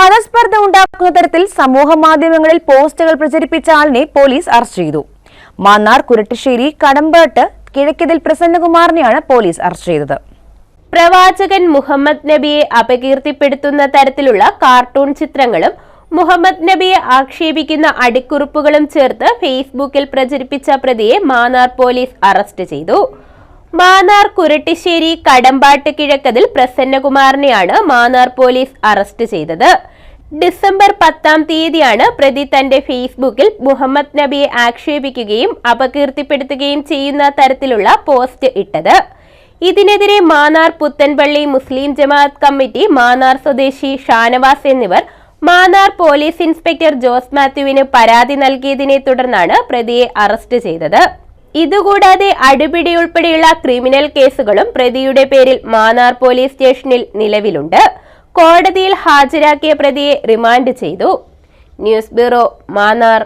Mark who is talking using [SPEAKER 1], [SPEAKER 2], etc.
[SPEAKER 1] ഭയസ്പർദ്ധ ഉണ്ടാക്കുന്ന തരത്തിൽ സമൂഹ മാധ്യമങ്ങളിൽ പോസ്റ്റുകൾ പ്രചരിപ്പിച്ച ആളിനെ പോലീസ് അറസ്റ്റ് ചെയ്തു. മാന്നാർ കുരട്ടിശ്ശേരി കടമ്പാട്ട് കിഴക്കതിൽ പ്രസന്നകുമാറിനെയാണ് പോലീസ് അറസ്റ്റ് ചെയ്തത്.
[SPEAKER 2] പ്രവാചകൻ മുഹമ്മദ് നബിയെ അപകീർത്തിപ്പെടുത്തുന്ന തരത്തിലുള്ള കാർട്ടൂൺ ചിത്രങ്ങളും മുഹമ്മദ് നബിയെ ആക്ഷേപിക്കുന്ന അടിക്കുറിപ്പുകളും ചേർത്ത് ഫേസ്ബുക്കിൽ പ്രചരിപ്പിച്ച പ്രതിയെ മാന്നാർ പോലീസ് അറസ്റ്റ് ചെയ്തു. മാന്നാർ കുരട്ടിശ്ശേരി കടമ്പാട്ട് കിഴക്കതിൽ പ്രസന്നകുമാറിനെയാണ് മാന്നാർ പോലീസ് അറസ്റ്റ് ചെയ്തത്. ഡിസംബർ പത്താം തീയതിയാണ് പ്രതി തന്റെ ഫേസ്ബുക്കിൽ മുഹമ്മദ് നബിയെ ആക്ഷേപിക്കുകയും അപകീർത്തിപ്പെടുത്തുകയും ചെയ്യുന്ന തരത്തിലുള്ള പോസ്റ്റ് ഇട്ടത്. ഇതിനെതിരെ മാന്നാർ പുത്തൻപള്ളി മുസ്ലിം ജമാഅത്ത് കമ്മിറ്റി മാന്നാർ സ്വദേശി ഷാനവാസ് എന്നിവർ മാന്നാർ പോലീസ് ഇൻസ്പെക്ടർ ജോസ് മാത്യുവിന് പരാതി നൽകിയതിനെ തുടർന്നാണ് പ്രതിയെ അറസ്റ്റ് ചെയ്തത്. ഇതുകൂടാതെ അടിപിടി ഉൾപ്പെടെയുള്ള ക്രിമിനൽ കേസുകളും പ്രതിയുടെ പേരിൽ മാന്നാർ പോലീസ് സ്റ്റേഷനിൽ നിലവിലുണ്ട്. കോടതിയിൽ ഹാജരാക്കിയ പ്രതിയെ റിമാൻഡ് ചെയ്തു. News bureau Mannar.